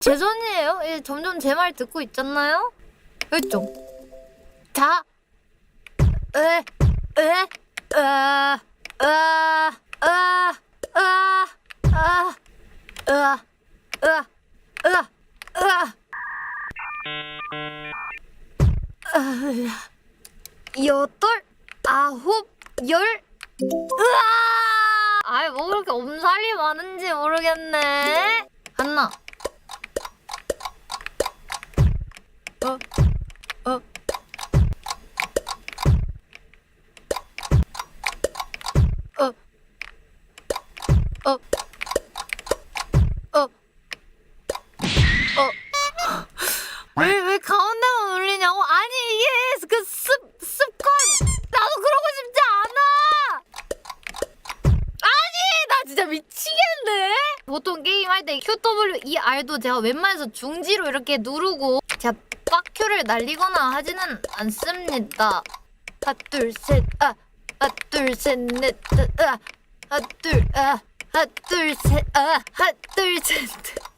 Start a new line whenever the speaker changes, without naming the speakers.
제 손이에요? 예, 점점 제 말 듣고 있잖아요? 좀. 자. 에, 에, 아, 아, 아, 아, 아, 으아, 으아, 으아. 아, 여덟, 아홉, 열, 으아! 아이, 뭐 그렇게 엄살이 많은지 모르겠네. 한나. 어, 어. 왜, 왜 가운데만 울리냐고? 아니, 이게 그 습, 습관. 나도 그러고 싶지 않아! 아니, 나 진짜 미치겠네? 보통 게임할 때 QWER도 제가 웬만해서 중지로 이렇게 누르고 제가 빡큐를 날리거나 하지는 않습니다. 하나, 둘, 셋, 아, 하나, 둘, 셋, 넷, 아, 하나, 둘, 아, 하나, 둘, 셋, 아, 하나, 둘, 셋.